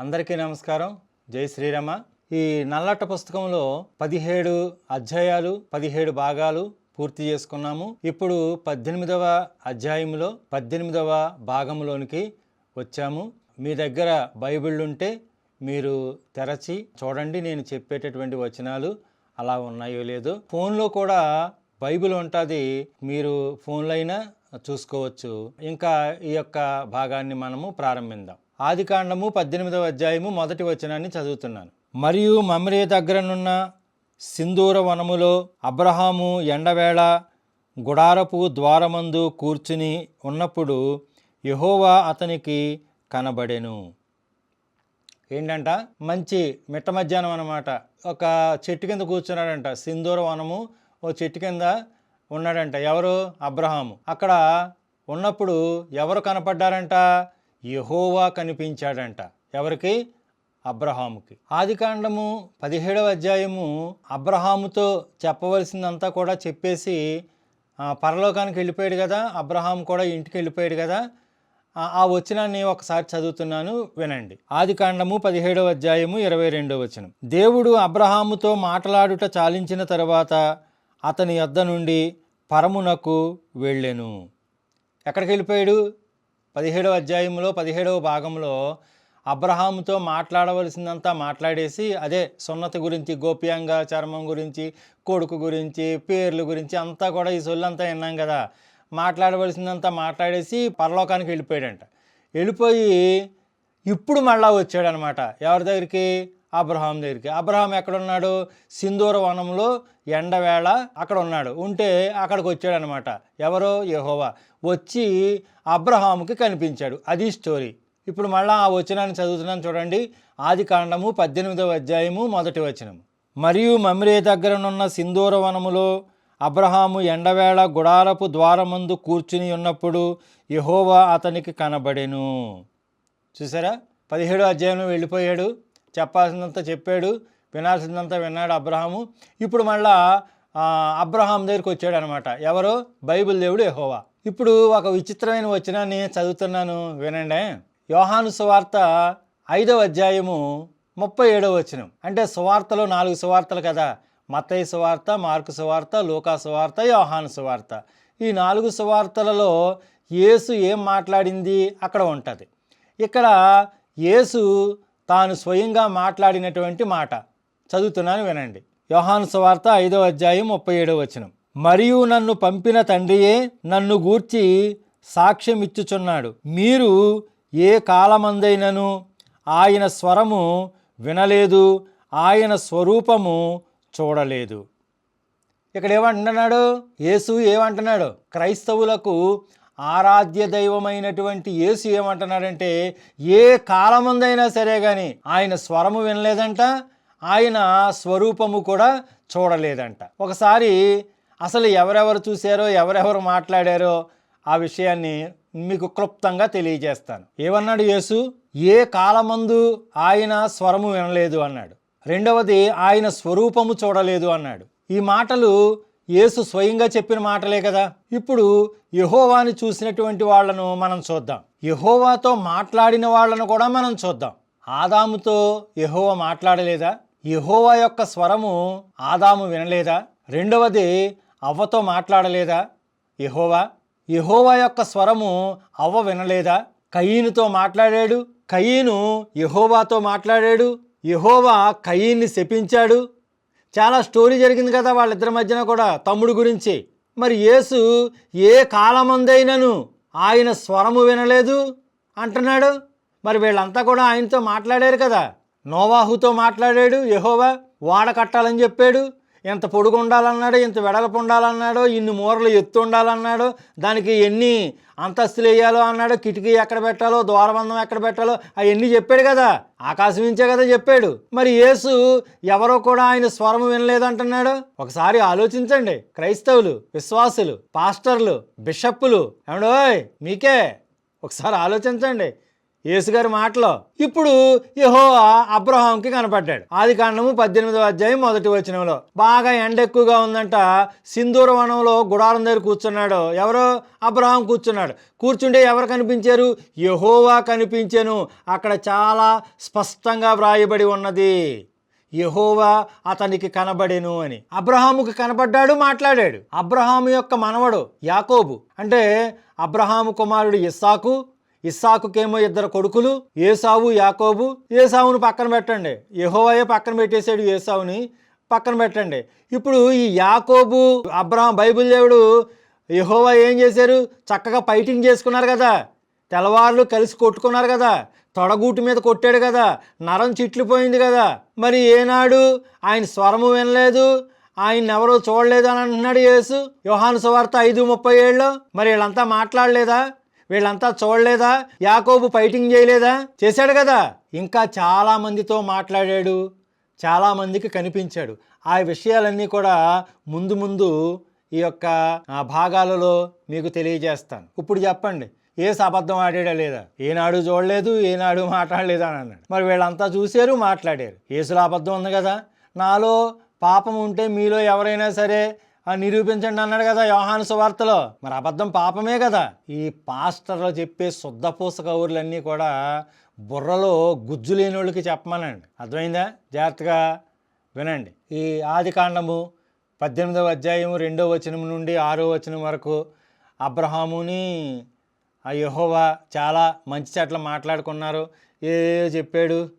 అందరికీ నమస్కారం. జై శ్రీరామ. ఈ నల్లట పుస్తకంలో పదిహేడు అధ్యాయాలు పదిహేడు భాగాలు పూర్తి చేసుకున్నాము. ఇప్పుడు పద్దెనిమిదవ అధ్యాయంలో పద్దెనిమిదవ భాగంలోనికి వచ్చాము. మీ దగ్గర బైబిల్ ఉంటే మీరు తెరచి చూడండి. నేను చెప్పేటటువంటి వచనాలు అలా ఉన్నాయో లేదో. ఫోన్లో కూడా బైబిల్ ఉంటుంది. మీరు ఫోన్లో అయినా చూసుకోవచ్చు. ఇంకా ఈ యొక్క భాగాన్ని మనము ప్రారంభిద్దాం. ఆదికాండము పద్దెనిమిదవ అధ్యాయము మొదటి వచనాన్ని చదువుతున్నాను. మరియు మమ్రే దగ్గరనున్న సింధూర వనములో అబ్రహాము ఎండవేళ గుడారపు ద్వారమందు కూర్చుని ఉన్నప్పుడు యహోవా అతనికి కనబడెను. ఏంటంట? మంచి మిట్ట మధ్యాహ్నం అనమాట ఒక చెట్టు కింద కూర్చున్నాడంట. సింధూర వనము ఓ చెట్టు కింద ఉన్నాడంట. ఎవరు? అబ్రహాము. అక్కడ ఉన్నప్పుడు ఎవరు కనపడ్డారంట? యెహోవా కనిపించాడంట. ఎవరికి? అబ్రహాముకి. ఆదికాండము పదిహేడవ అధ్యాయము అబ్రహాముతో చెప్పవలసిందంతా కూడా చెప్పేసి పరలోకానికి వెళ్ళిపోయాడు కదా అబ్రహాం కూడా ఇంటికి వెళ్ళిపోయాడు కదా ఆ- ఆ వచనాన్ని ఒకసారి చదువుతున్నాను వినండి. ఆది కాండము పదిహేడవ అధ్యాయము ఇరవై రెండవ వచనం. దేవుడు అబ్రహాముతో మాట్లాడుట చాలించిన తర్వాత అతని యొద్ద నుండి పరమునకు వెళ్ళెను. ఎక్కడికి వెళ్ళిపోయాడు? పదిహేడవ అధ్యాయంలో పదిహేడవ భాగంలో అబ్రహాముతో మాట్లాడవలసిందంతా మాట్లాడేసి అదే సున్నతి గురించి గోప్యాంగ చర్మం గురించి కొడుకు గురించి పేర్లు గురించి అంతా కూడా ఈ సొల్లంతా విన్నాం కదా. మాట్లాడవలసిందంతా మాట్లాడేసి పరలోకానికి వెళ్ళిపోయాడంట. వెళ్ళిపోయి ఇప్పుడు మళ్ళా వచ్చాడనమాట. ఎవరి దగ్గరికి? అబ్రహాం దగ్గరికి. అబ్రహాం ఎక్కడున్నాడు? సింధూర వనంలో ఎండవేళ అక్కడ ఉన్నాడు. ఉంటే అక్కడికి వచ్చాడనమాట. ఎవరో? యహోవా. వచ్చి అబ్రహాముకి కనిపించాడు. అది స్టోరీ. ఇప్పుడు మళ్ళీ ఆ వచనాన్ని చదువుతున్నాను చూడండి. ఆది కాండము పద్దెనిమిదవ అధ్యాయము మొదటి వచనం మరియు మమ్రే దగ్గరనున్న సింధూర వనములో అబ్రహాము ఎండవేళ గుడారపు ద్వారమందు కూర్చుని ఉన్నప్పుడు యహోవా అతనికి కనబడెను. చూసారా? పదిహేడు అధ్యాయంలో వెళ్ళిపోయాడు. చెప్పాల్సినంత చెప్పాడు వినాల్సిందంతా విన్నాడు అబ్రహాము. ఇప్పుడు మళ్ళా అబ్రహాం దగ్గరికి వచ్చాడు అనమాట ఎవరు? బైబిల్ దేవుడు ఎహోవా ఇప్పుడు ఒక విచిత్రమైన వచనాన్ని చదువుతున్నాను వినండి. యోహాను సువార్త ఐదవ అధ్యాయము ముప్పై ఏడవ వచనం. అంటే సువార్తలో నాలుగు సువార్తలు కదా. మత్తయి సువార్త మార్కు సువార్త లోకా సువార్త యోహాను సువార్త. ఈ నాలుగు సువార్తలలో యేసు ఏం మాట్లాడింది? అక్కడ ఉంటుంది. ఇక్కడ యేసు తాను స్వయంగా మాట్లాడినటువంటి మాట చదువుతున్నాను వినండి. యోహాను సువార్త ఐదవ అధ్యాయం ముప్పై ఏడవ వచనం. మరియు నన్ను పంపిన తండ్రియే నన్ను గూర్చి సాక్ష్యం ఇచ్చుచున్నాడు మీరు ఏ కాలమందైనను ఆయన స్వరము వినలేదు ఆయన స్వరూపము చూడలేదు. ఇక్కడ ఏమంటున్నాడు? యేసు ఏమంటున్నాడు? క్రైస్తవులకు ఆరాధ్య దైవమైనటువంటి యేసు ఏమంటున్నాడంటే ఏ కాలముందైనా సరే కానీ ఆయన స్వరము వినలేదంట ఆయన స్వరూపము కూడా చూడలేదంట. ఒకసారి అసలు ఎవరెవరు చూశారో ఎవరెవరు మాట్లాడారో ఆ విషయాన్ని మీకు క్లుప్తంగా తెలియజేస్తాను. ఏమన్నాడు యేసు? ఏ కాలమందు ఆయన స్వరము వినలేదు అన్నాడు. రెండవది ఆయన స్వరూపము చూడలేదు అన్నాడు. ఈ మాటలు యేసు స్వయంగా చెప్పిన మాటలే కదా. ఇప్పుడు యహోవాని చూసినటువంటి వాళ్ళను మనం చూద్దాం. యహోవాతో మాట్లాడిన వాళ్ళను కూడా మనం చూద్దాం. ఆదాముతో యెహోవా మాట్లాడలేదా? యహోవా యొక్క స్వరము ఆదాము వినలేదా? రెండవది అవ్వతో మాట్లాడలేదా? యహోవా యహోవా యొక్క స్వరము అవ్వ వినలేదా? కయీనుతో మాట్లాడాడు. కయీను యహోవాతో మాట్లాడాడు. యహోవా కయీన్ని శపించాడు. చాలా స్టోరీ జరిగింది కదా వాళ్ళిద్దరి మధ్యన కూడా తమ్ముడు గురించి. మరి యేసు ఏ కాలమందైనను ఆయన స్వరము వినలేదు అంటున్నాడు. మరి వీళ్ళంతా కూడా ఆయనతో మాట్లాడారు కదా. నోవాహుతో మాట్లాడాడు యహోవా వాడ కట్టాలని చెప్పాడు. ఎంత పొడుగు ఉండాలన్నాడు ఇంత వెడల్పు ఉండాలన్నాడు ఇన్ని మూరలు ఎత్తు ఉండాలన్నాడు దానికి ఎన్ని అంతస్తులు వేయాలో అన్నాడు కిటికీ ఎక్కడ పెట్టాలో ద్వారబంధం ఎక్కడ పెట్టాలో అవన్నీ చెప్పాడు కదా. ఆకాశం నుంచే కదా చెప్పాడు. మరి యేసు ఎవరో కూడా ఆయన స్వరము వినలేదంటున్నాడు? ఒకసారి ఆలోచించండి. క్రైస్తవులు విశ్వాసులు పాస్టర్లు బిషప్పులు ఏమండోయ్ మీకే. ఒకసారి ఆలోచించండి. యేసుగారి మాటలో ఇప్పుడు యహో అబ్రహాంకి కనపడ్డాడు. ఆది కాండము పద్దెనిమిదవ అధ్యాయం మొదటి వచనంలో. బాగా ఎండ ఎక్కువగా ఉందంట సింధూర వనంలో గుడారం దగ్గర కూర్చున్నాడు. ఎవరో? అబ్రహాం కూర్చున్నాడు. కూర్చుంటే ఎవరు కనిపించారు? యహోవా కనిపించాను. అక్కడ చాలా స్పష్టంగా వ్రాయబడి ఉన్నది. యహోవా అతనికి కనబడెను అని. అబ్రహాముకు కనబడ్డాడు మాట్లాడాడు. అబ్రహాము యొక్క మనవడు యాకోబు. అంటే అబ్రహాము కుమారుడు ఇస్సాకు ఇస్సాకుకేమో ఇద్దరు కొడుకులు ఏసావు యాకోబు. ఏసావును పక్కన పెట్టండి. యహోవయే పక్కన పెట్టేశాడు ఏసావుని పక్కన పెట్టండి. ఇప్పుడు ఈ యాకోబు అబ్రహం బైబిల్ దేవుడు యహోవా ఏం చేశారు? చక్కగా ఫైటింగ్ చేసుకున్నారు కదా. తెల్లవారులు కలిసి కొట్టుకున్నారు కదా. తొడగూటి మీద కొట్టాడు కదా. నరం చిట్లిపోయింది కదా. మరి ఏనాడు ఆయన స్వరము వినలేదు. ఆయన ఎవరో చూడలేదు అని అంటున్నాడు యేసు. యోహాను సువార్త ఐదు ముప్పై ఏళ్ళు మరి వీళ్ళంతా మాట్లాడలేదా? వీళ్ళంతా చూడలేదా? యాకోబు ఫైటింగ్ చేయలేదా? చేశాడు కదా. ఇంకా చాలా మందితో మాట్లాడాడు. చాలా మందికి కనిపించాడు. ఆ విషయాలన్నీ కూడా ముందు ముందు ఈ యొక్క ఆ, భాగాలలో మీకు తెలియజేస్తాను. ఇప్పుడు చెప్పండి. ఏ అబద్ధం ఆడాడా లేదా? ఏనాడు చూడలేదు ఏనాడు మాట్లాడలేదు అని అన్నాడు. మరి వీళ్ళంతా చూశారు మాట్లాడారు. ఏసులో అబద్ధం ఉంది కదా. నాలో పాపం ఉంటే మీలో ఎవరైనా సరే నిరూపించండి అన్నాడు కదా యోహాను సువార్తలో. మరి అబద్ధం పాపమే కదా. ఈ పాస్టర్లో చెప్పే శుద్ధపూస కౌరులన్నీ కూడా బుర్రలో గుజ్జు లేని వాళ్ళకి చెప్పమనండి. అర్థమైందా? జాగ్రత్తగా వినండి. ఈ ఆది కాండము పద్దెనిమిదవ అధ్యాయం రెండో వచనం నుండి ఆరో వచనం వరకు అబ్రహాముని ఆ యహోవా చాలా మంచి చెట్ల మాట్లాడుకున్నారు. ఏ చెప్పాడు?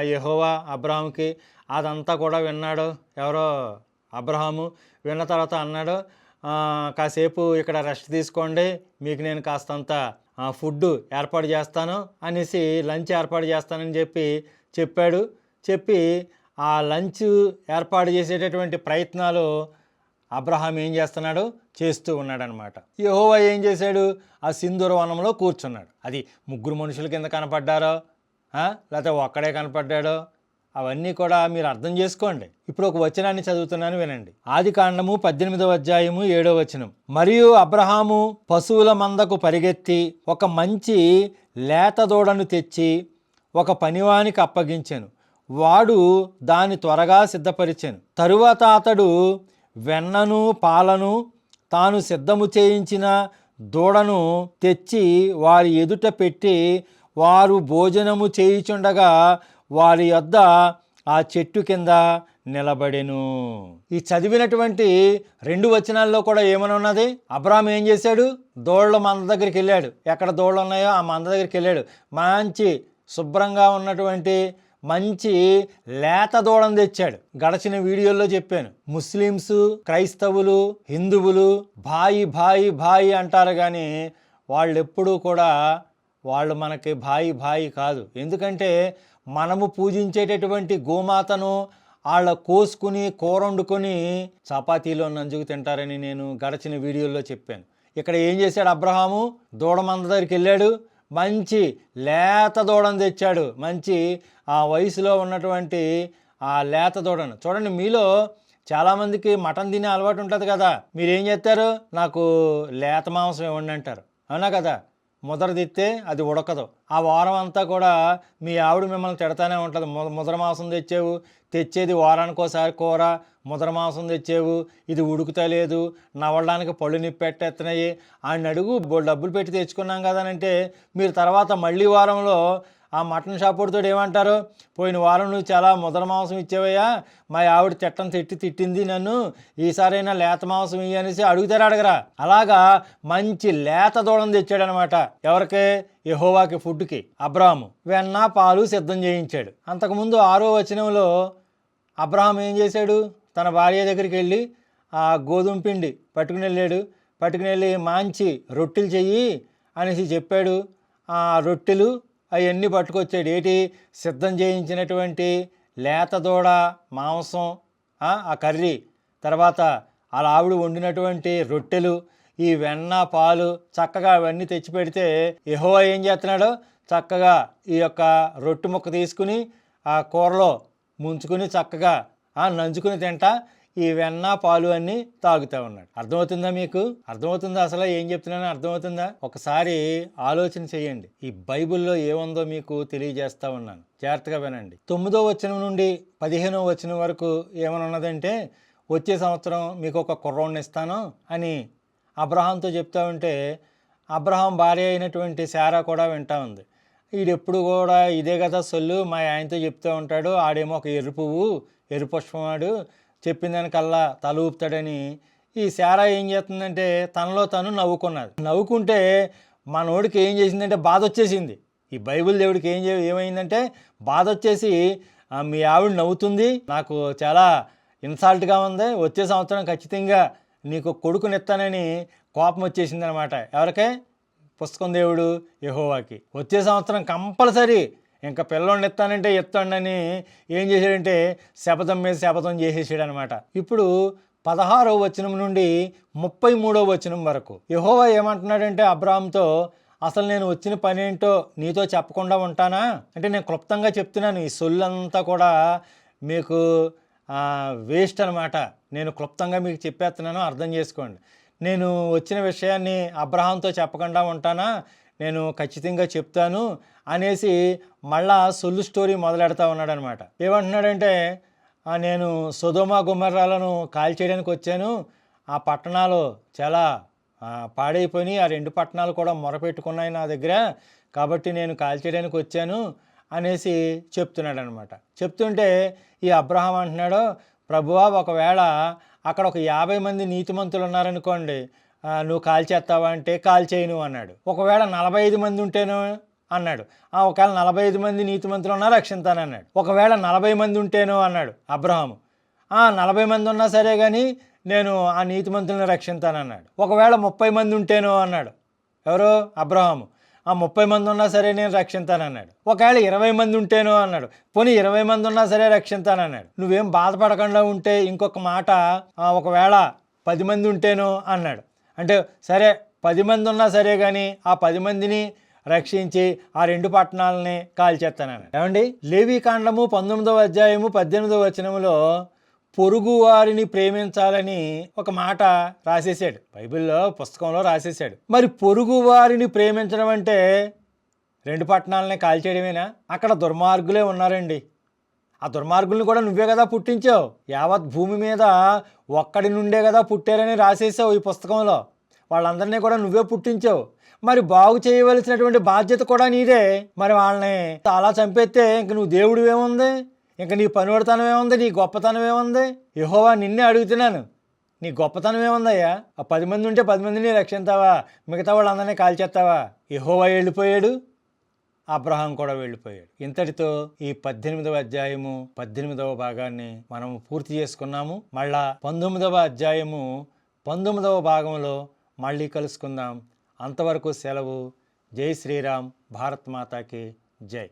యహోవా అబ్రహాంకి అదంతా కూడా విన్నాడు. ఎవరో అబ్రహాము విన్న తర్వాత అన్నాడు కాసేపు ఇక్కడ రెస్ట్ తీసుకోండి మీకు నేను కాస్తంత ఫుడ్ ఏర్పాటు చేస్తాను అనేసి లంచ్ ఏర్పాటు చేస్తానని చెప్పి చెప్పాడు. చెప్పి ఆ లంచ్ ఏర్పాటు చేసేటటువంటి ప్రయత్నాలు అబ్రహాం ఏం చేస్తున్నాడు? చేస్తూ ఉన్నాడనమాట. యహోవా ఏం చేశాడు? ఆ సింధూర వనంలో కూర్చున్నాడు. అది ముగ్గురు మనుషుల కింద కనపడ్డారో లేకపోతే ఒక్కడే కనపడ్డాడో అవన్నీ కూడా మీరు అర్థం చేసుకోండి. ఇప్పుడు ఒక వచనాన్ని చదువుతున్నాను వినండి. ఆది కాండము పద్దెనిమిదవ అధ్యాయము ఏడో వచనం. మరియు అబ్రహాము పశువుల మందకు పరిగెత్తి ఒక మంచి లేత దూడను తెచ్చి ఒక పనివానికి అప్పగించాను. వాడు దాన్ని త్వరగా సిద్ధపరిచాను. తరువాత అతడు వెన్నను పాలను తాను సిద్ధము చేయించిన దూడను తెచ్చి వారి ఎదుట పెట్టి వారు భోజనము చేయుచుండగా వారి యొద్ద ఆ చెట్టు కింద నిలబడెను. ఈ చదివినటువంటి రెండు వచనాల్లో కూడా ఏమని ఉన్నది? అబ్రామ్ ఏం చేశాడు? దోళ్ళ మంద దగ్గరికి వెళ్ళాడు. ఎక్కడ దోళ్ళు ఉన్నాయో ఆ మంద దగ్గరికి వెళ్ళాడు. మంచి శుభ్రంగా ఉన్నటువంటి మంచి లేత దూడను తెచ్చాడు. గడచిన వీడియోల్లో చెప్పాను. ముస్లిమ్స్ క్రైస్తవులు హిందువులు భాయి భాయి భాయి అంటారు కానీ వాళ్ళు ఎప్పుడూ కూడా వాళ్ళు మనకి భాయి భాయి కాదు. ఎందుకంటే మనము పూజించేటటువంటి గోమాతను వాళ్ళ కోసుకుని కూర వండుకొని చపాతీలో నంజుకు తింటారని నేను గడచిన వీడియోలో చెప్పాను. ఇక్కడ ఏం చేశాడు అబ్రహాము? దూడమంద దగ్గరికి వెళ్ళాడు. మంచి లేత దూడను తెచ్చాడు. మంచి ఆ వయసులో ఉన్నటువంటి ఆ లేత దూడను. చూడండి మీలో చాలామందికి మటన్ తినే అలవాటు ఉంటుంది కదా. మీరు ఏం చేస్తారు? నాకు లేత మాంసం ఇవ్వండి అంటారు. అవునా కదా? ముదరదిత్తే అది ఉడకదు. ఆ వారం అంతా కూడా మీ ఆవిడ మిమ్మల్ని తిడతానే ఉంటుంది. ముదరమాసం ముద్ర తెచ్చావు తెచ్చేది వారానికోసారి కూర ముద్ర మాంసం తెచ్చావు ఇది ఉడుకుతలేదు నవ్వడానికి పళ్ళు నిప్పెట్టేస్తున్నాయి ఆయన అడుగు డబ్బులు పెట్టి తెచ్చుకున్నాం కదా అని అంటే మీరు తర్వాత మళ్ళీ వారంలో ఆ మటన్ షాపుడితో ఏమంటారు? పోయిన వారం నువ్వు చాలా ముదర మాంసం ఇచ్చేవయ్యా. మా ఆవిడ చెట్టం తిట్టి తిట్టింది నన్ను. ఈసారైనా లేత మాంసం ఇయ్యి అనేసి అడుగుతారు అడగరా. అలాగా మంచి లేత దూడం తెచ్చాడనమాట ఎవరికి? యహోవాకి ఫుడ్కి అబ్రాహము వెన్న పాలు సిద్ధం చేయించాడు. అంతకుముందు ఆరో వచనంలో అబ్రహాం ఏం చేశాడు? తన భార్య దగ్గరికి వెళ్ళి ఆ గోధుమ పిండి పట్టుకుని వెళ్ళాడు. పట్టుకుని వెళ్ళి మంచి రొట్టెలు చెయ్యి అనేసి చెప్పాడు. ఆ రొట్టెలు అవన్నీ పట్టుకొచ్చాడు. ఏటి? సిద్ధం చేయించినటువంటి లేత దూడ మాంసం ఆ కర్రీ. తర్వాత అలా ఆవిడ వండినటువంటి రొట్టెలు ఈ వెన్న పాలు చక్కగా అవన్నీ తెచ్చి పెడితే యెహోవా ఏం చేస్తున్నాడో? చక్కగా ఈ యొక్క రొట్టె ముక్క తీసుకుని ఆ కూరలో ముంచుకుని చక్కగా నంచుకుని తింటా. ఈ వెన్న పాలు అన్ని తాగుతూ ఉన్నాడు. అర్థమవుతుందా మీకు? అర్థమవుతుందా అసలు? ఏం చెప్తున్నానో అర్థమవుతుందా? ఒకసారి ఆలోచన చేయండి. ఈ బైబిల్లో ఏముందో మీకు తెలియజేస్తా ఉన్నాను. జాగ్రత్తగా వినండి. తొమ్మిదో వచనం నుండి పదిహేనో వచనం వరకు ఏమనున్నదంటే వచ్చే సంవత్సరం మీకు ఒక కుర్రోడ్ని ఇస్తాను అని అబ్రహాంతో చెప్తా ఉంటే అబ్రహాం భార్య అయినటువంటి శారా కూడా వింటా ఉంది. ఈడెప్పుడు కూడా ఇదే కదా సొల్లు మా ఆయనతో చెప్తూ ఉంటాడు ఆడేమో ఒక ఎరుపువు పువ్వు ఎర్రు చెప్పిన దానికల్లా తల ఊపుతాడని ఈ శారా ఏం చేస్తుందంటే తనలో తను నవ్వుకున్నది. నవ్వుకుంటే మనోడికి ఏం చేసిందంటే బాధ వచ్చేసింది. ఈ బైబిల్ దేవుడికి ఏం చే ఏమైందంటే బాధ వచ్చేసి మీ ఆవిడ నవ్వుతుంది. నాకు చాలా ఇన్సాల్ట్గా ఉంది. వచ్చే సంవత్సరం ఖచ్చితంగా నీకు కొడుకునిస్తానని కోపం వచ్చేసింది అనమాట ఎవరికే? పుస్తకం దేవుడు యహోవాకి. వచ్చే సంవత్సరం కంపల్సరీ ఇంకా పిల్లోడిని ఎత్తానంటే ఎత్తాడని ఏం చేశాడంటే శపథం మీద శపథం చేసేసాడు అనమాట ఇప్పుడు పదహారవ వచనం నుండి ముప్పై మూడవ వచనం వరకు యహోవా ఏమంటున్నాడంటే అబ్రాహంతో అసలు నేను వచ్చిన పని ఏంటో నీతో చెప్పకుండా ఉంటానా? అంటే నేను క్లుప్తంగా చెప్తున్నాను ఈ సొల్లంతా కూడా మీకు వేస్ట్ అనమాట. నేను క్లుప్తంగా మీకు చెప్పేస్తున్నాను అర్థం చేసుకోండి. నేను వచ్చిన విషయాన్ని అబ్రహాంతో చెప్పకుండా ఉంటానా? నేను ఖచ్చితంగా చెప్తాను అనేసి మళ్ళా సొల్లు స్టోరీ మొదలెడతా ఉన్నాడనమాట. ఏమంటున్నాడంటే నేను సుధోమ గుమ్మర్రాలను కాల్చేయడానికి వచ్చాను. ఆ పట్టణాలు చాలా పాడైపోయి ఆ రెండు పట్టణాలు కూడా మొరపెట్టుకున్నాయి నా దగ్గర. కాబట్టి నేను కాల్చేయడానికి వచ్చాను అనేసి చెప్తున్నాడు అనమాట చెప్తుంటే ఈ అబ్రహాం అంటున్నాడు ప్రభువా ఒకవేళ అక్కడ ఒక యాభై మంది నీతిమంతులు ఉన్నారనుకోండి నువ్వు కాల్ చేస్తావా అంటే కాల్చేయను అన్నాడు. ఒకవేళ నలభై ఐదు మంది ఉంటేనో అన్నాడు. ఆ ఒకవేళ నలభై ఐదు మంది నీతిమంతులు ఉన్నా రక్షిస్తానన్నాడు ఒకవేళ నలభై మంది ఉంటేనో అన్నాడు అబ్రహాము. నలభై మంది ఉన్నా సరే కానీ నేను ఆ నీతిమంతులను రక్షిస్తానన్నాడు ఒకవేళ ముప్పై మంది ఉంటేనో అన్నాడు. ఎవరు? అబ్రహాము. ఆ ముప్పై మంది ఉన్నా సరే నేను రక్షిస్తానన్నాడు ఒకవేళ ఇరవై మంది ఉంటేనో అన్నాడు. పోనీ ఇరవై మంది ఉన్నా సరే రక్షిస్తానన్నాడు నువ్వేం బాధపడకుండా ఉంటే ఇంకొక మాట ఒకవేళ పది మంది ఉంటేనో అన్నాడు. అంటే సరే పది మంది ఉన్నా సరే కానీ ఆ పది మందిని రక్షించి ఆ రెండు పట్టణాలని కాల్చేస్తానని ఏమండి? లేవి కాండము పంతొమ్మిదవ అధ్యాయము పద్దెనిమిదవ వచనములో పొరుగు వారిని ప్రేమించాలని ఒక మాట రాసేసాడు బైబిల్లో పుస్తకంలో రాసేసాడు మరి పొరుగు వారిని ప్రేమించడం అంటే రెండు పట్టణాలని కాల్చేయడమేనా? అక్కడ దుర్మార్గులే ఉన్నారండి. ఆ దుర్మార్గుల్ని కూడా నువ్వే కదా పుట్టించావు. యావత్ భూమి మీద ఒక్కడి నుండే కదా పుట్టారని రాసేసావు ఈ పుస్తకంలో. వాళ్ళందరినీ కూడా నువ్వే పుట్టించావు. మరి బాగు చేయవలసినటువంటి బాధ్యత కూడా నీదే. మరి వాళ్ళని అలా చంపేస్తే ఇంక నువ్వు దేవుడు ఏముంది? ఇంక నీ పనివడతనం ఏముంది? నీ గొప్పతనం ఏముంది? యహోవా నిన్నే అడుగుతున్నాను. నీ గొప్పతనం ఏముందయ్యా? ఆ పది మంది ఉంటే పది మందిని రక్షిస్తావా మిగతా వాళ్ళందరినీ కాల్చేస్తావా? యహోవా వెళ్ళిపోయాడు. అబ్రహాం కూడా వెళ్ళిపోయాడు. ఇంతటితో ఈ పద్దెనిమిదవ అధ్యాయము పద్దెనిమిదవ భాగాన్ని మనం పూర్తి చేసుకున్నాము. మళ్ళా పంతొమ్మిదవ అధ్యాయము పంతొమ్మిదవ భాగంలో మళ్ళీ కలుసుకుందాం. అంతవరకు సెలవు. జై శ్రీరామ్. భారత్ మాతాకి జై.